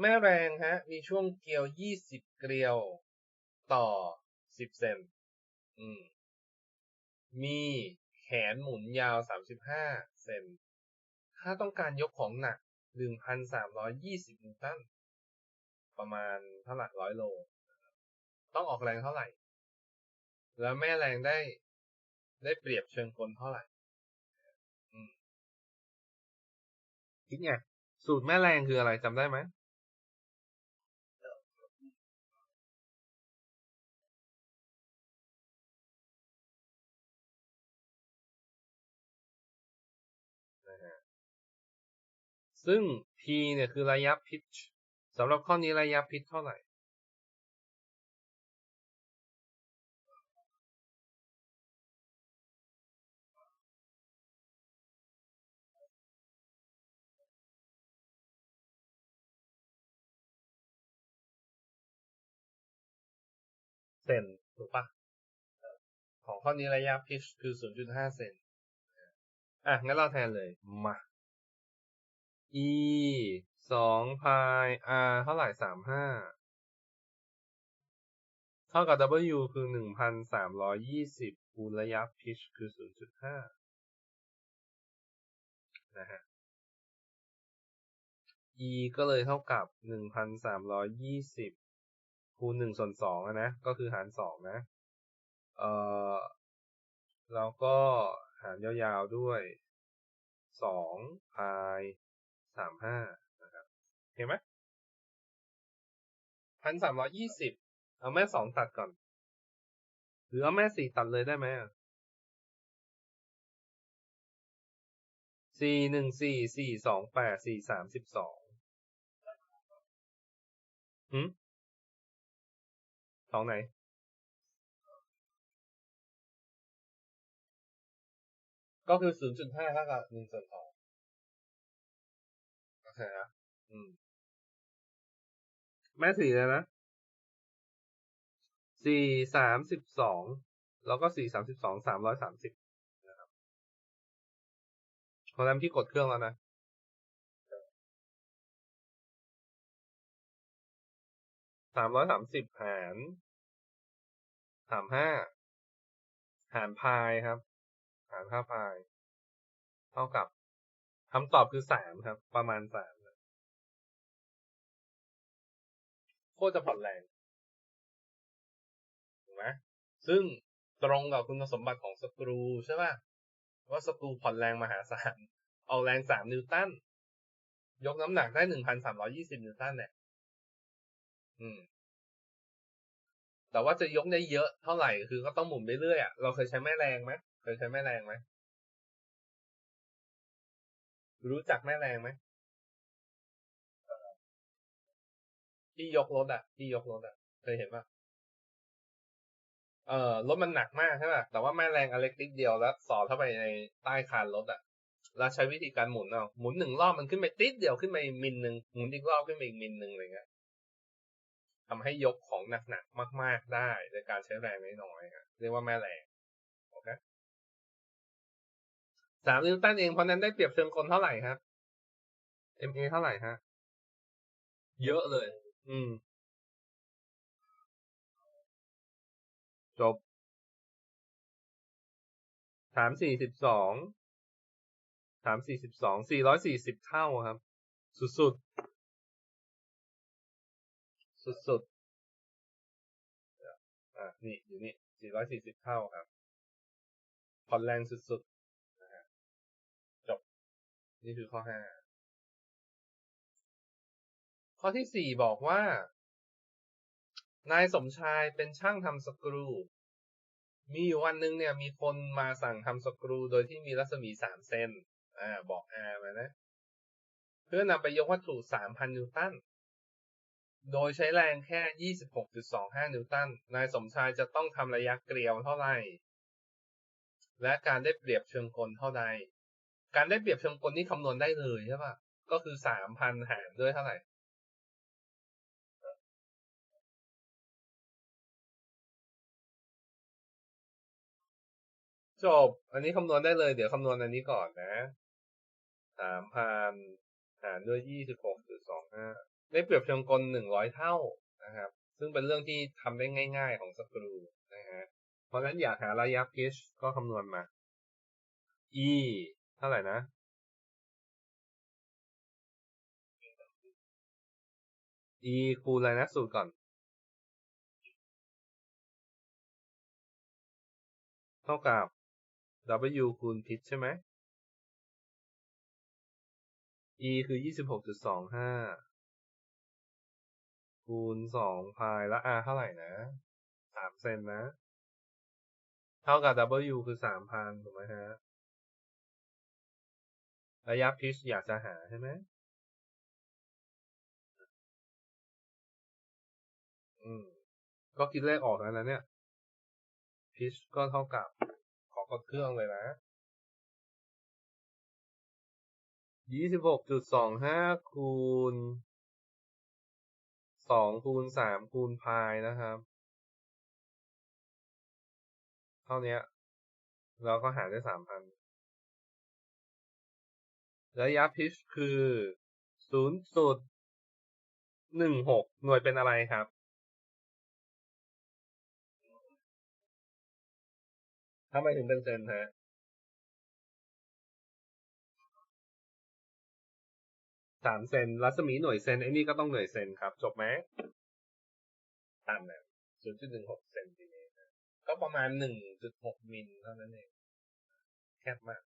แม่แรงฮะ มีช่วงเกลียวยี่สิบเกลียวต่อสิบเซนอืม มีแขนหมุนยาวสามสิบห้าเซน ถ้าต้องการยกของหนักหนึ่งพันสามร้อยยี่สิบนิวตัน ประมาณเท่าไหร่ร้อยโล ต้องออกแรงเท่าไหร่ แล้วแม่แรงได้ ได้เปรียบเชิงกลเท่าไหร่คิดไงสูตรแม่แรงคืออะไรจำได้ไหม ซึ่ง p เนี่ยคือระยะพิชสำหรับข้อนี้ระยะพิชเท่าไหร่ เซนถูกปะของข้อนี้ระยะพิชคือ 0.5 เซนอะ งั้นเราแทนเลย มา e สองพาย r เท่าไหร่สามห้าเท่ากับ w คือหนึ่งพันสามร้อยยี่สิบคูณระยะ pitch คือศูนย์จุดห้านะฮะ e ก็เลยเท่ากับหนึ่งพันสามร้อยยี่สิบคูณหนึ่งส่วนสองนะ ก็คือหารสองนะ เอ่อ แล้วก็หารยาวๆด้วยสองพาย สามห้านะครับ เห็นไหมพันสามร้อยี่สิบเอาแม่สองตัดก่อน หรือเอาแม่สี่ตัดเลยได้ไหมสี่หนึ่งสี่สี่สองแปดสี่สามสิบสองหืมสองไหนก็คือศูนย์จุดห้เท่ากับหนึ่งส่วนสอง ถอะแม่สี่เลยนะสี่สามสิบสองแล้วก็สี่สามสิบสองสามร้อยสามสิบนะครับขอแรมที่กดเครื่องแล้วนะสามร้อยสามสิบหารสามห้าหารพายครับ หารค่าพาย เท่ากับ คำตอบคือสามครับ ประมาณสามโคตรจะผ่อนแรงถูกไหมซึ่งตรงกับคุณสมบัติของสกรูใช่ป่ะว่าสกรูผ่อนแรงมหาศาลเอาแรงสามนิวตันยกน้ำหนักได้หนึ่งพันสามร้อยี่สิบนิวตันเนี่ยอืม แต่ว่าจะยกได้เยอะเท่าไหร่คือก็ต้องหมุนไปเรื่อยอะเราเคยใช้แม่แรงไหมเคยใช้แม่แรงไหม รู้จักแม่แรงไหมที่ยกรถอะที่ยกรถอะเคยเห็นป่ะเออรถมันหนักมากใช่ป่ะแต่ว่าแม่แรงอเล็กติกเดียวแล้วสอดเข้าไปในใต้คานรถอะแล้วใช้วิธีการหมุนเอาหมุนหนึ่งรอบมันขึ้นไปติดเดียวขึ้นไปมิลหนึ่งหมุนอีกรอบขึ้นไปอีกมิลหนึ่งอะไรเงี้ยทำให้ยกของหนักๆมาก ๆได้โดยการใช้แรงน้อยๆเรียกว่าแม่แรง สามนิวตันเองเพราะนั้นได้เปรียบเชิงกลเท่าไหร่ครับ MA เท่าไหร่ฮะ เยอะเลย อืม จบสามสี่สิบสองสามสี่สิบสองสี่ร้อยสี่สิบเท่าครับ สุดๆสุดๆอะนี่อยู่นี่สี่ร้อยสี่สิบเท่าครับผ่อนแรงสุดๆนะฮะจบ นี่คือข้อห้าข้อที่สี่บอกว่า นายสมชายเป็นช่างทำสกรู มีอยู่วันหนึ่งเนี่ยมีคนมาสั่งทำสกรูโดยที่มีรัศมีสามเซนอ่าบอก R มานะ เพื่อนำไปยกวัตถุสามพันนิวตันโดยใช้แรงแค่ยี่สิบหกจุดสองห้านิวตัน นายสมชายจะต้องทำระยะเกลียวเท่าไหร่ และการได้เปรียบเชิงกลเท่าใด การได้เปรียบเชิงกลนี่คำนวณได้เลยใช่ป่ะก็คือสามพันหารด้วยเท่าไหร่จบ อันนี้คำนวณได้เลย เดี๋ยวคำนวณอันนี้ก่อนนะ สามพันหารด้วยยี่สิบหกจุดสองห้าได้เปรียบเชิงกลหนึ่งร้อยเท่านะครับ ซึ่งเป็นเรื่องที่ทำได้ง่ายๆของสกรูนะฮะ เพราะฉะนั้นอยากหาระยะพิชก็คำนวณมา e เท่าไหร่นะ e คูณอะไรนะสูตรก่อน เท่ากับ w คูณพิชใช่ไหม e คือยี่สิบหกจุดสองห้าคูณสองพายแล้ว r เท่าไหร่นะสามเซนนะ เท่ากับ w คือสามพันถูกไหมฮะ ระยะพิชอยากจะหาใช่ไหมอืม ก็คิดเลขออกแล้วนะเนี่ยพิชก็เท่ากับ ขอกดเครื่องเลยนะยี่สิบหกจุดสองห้าคูณสองคูณสามคูณพายนะครับ เท่านี้เราก็หารได้สามพัน ระยะพิชคือศูนย์จุดหนึ่งหกหน่วยเป็นอะไรครับ ทำไมถึงเป็นเซนฮะสามเซนรัศมีหน่วยเซนไอ้นี่ก็ต้องหน่วยเซนครับ จบไหมตามนั้นศูนย์จุดหนึ่งหกเซนติเมตรก็ประมาณหนึ่งจุดหกมิลเท่านั้นเอง แคบมาก